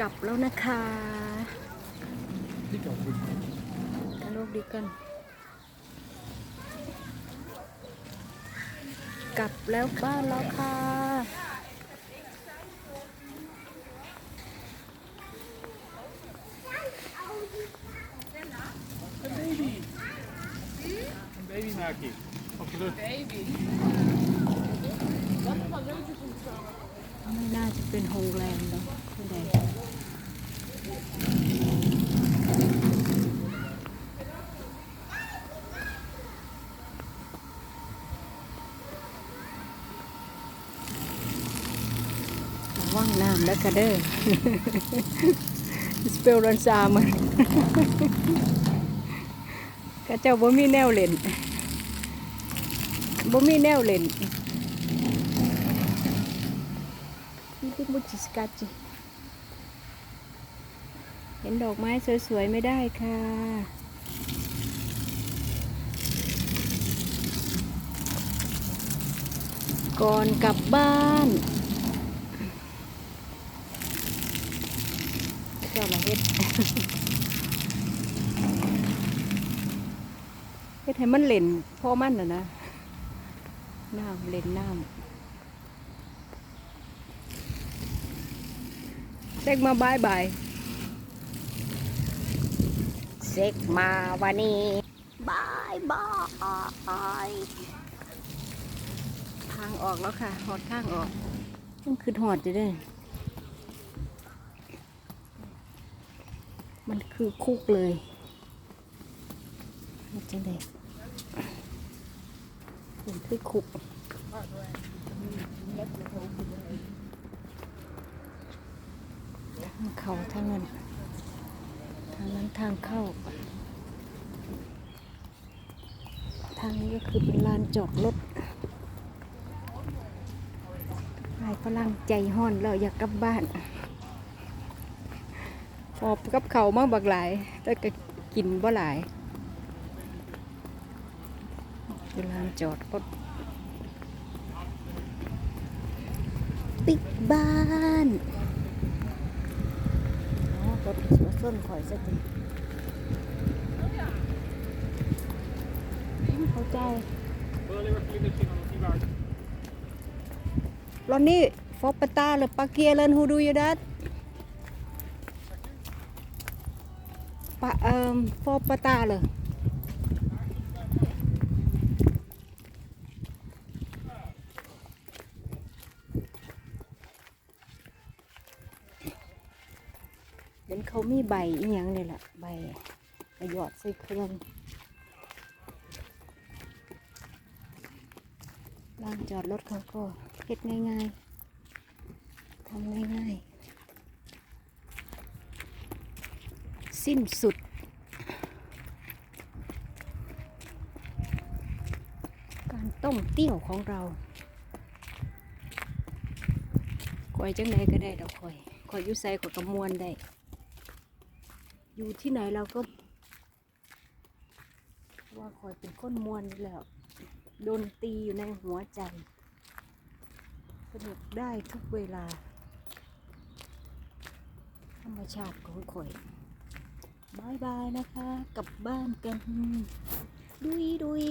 กลับแล้วนะคะที่เกาคุณกระโลกดีกัน กลับแล้วบ้านแล้วค่ะ Een baby. Een baby maak ik. Absoluut. ไม่น่าจะเป็นโรงแรมแล้วที่ไหนระว่างน้ำแล้วก็เด้อสเปลรันซามันก็เจ้าบ่มีแนวเล่นบ่มีแนวเล่น นี่เป็นมุจิสกัดจิ เห็นดอกไม้สวยๆ ไม่ได้ค่ะ ก่อนกลับบ้านเจ้ามาเฮ็ดเฮ็ดให้มันเล่นพ่อมันน่ะนะ น้ำเล่นน้ำ เซ็กมาบายบายเซ็กมาวันนี้บายบายทางออกแล้วค่ะ หอดทางออกมันคือหอดจะได้ มันคือคุกเลยมันจังไดมันคือคุก ทาง เขาทางนั้นทางนั้นทางเข้า ทางนี้ก็คือเป็นลานจอดรถนายฝรั่งใจห้อนเราอยากกลับบ้านหอบกับเขามาบักหลาย แต่ก็กินบ่หลายเป็นลานจอดรถปิดบ้าน รถรถส้นข่อยสักทีไม่เข้าใจ Ik wil alleen maar klimmen zien, want die waard. รถนี้ฟอปตาหรือปาเกียเลนฮูดูอยู่ดัดปะเอ่อฟอปตาเลย นเขามีใบอีหยังเลยล่ะ ใบหยอดใส่เครื่องลานจอดรถเขาก็เฮ็ดง่ายๆทำง่ายๆ สิ้นสุดการต้มเตี้ยวของเราคอยจังใดก็ได้ดอกคอยคอยยู่ใส่ขอยกระมวลได้ อยู่ที่ไหนเราก็ว่าคอยเป็นคนมวนอยู่แล้วดนตีอยู่ในหัวใจ สนุกได้ทุกเวลา ธรรมชาติของข่อยบายบายนะคะ กลับบ้านกัน ดุยดุย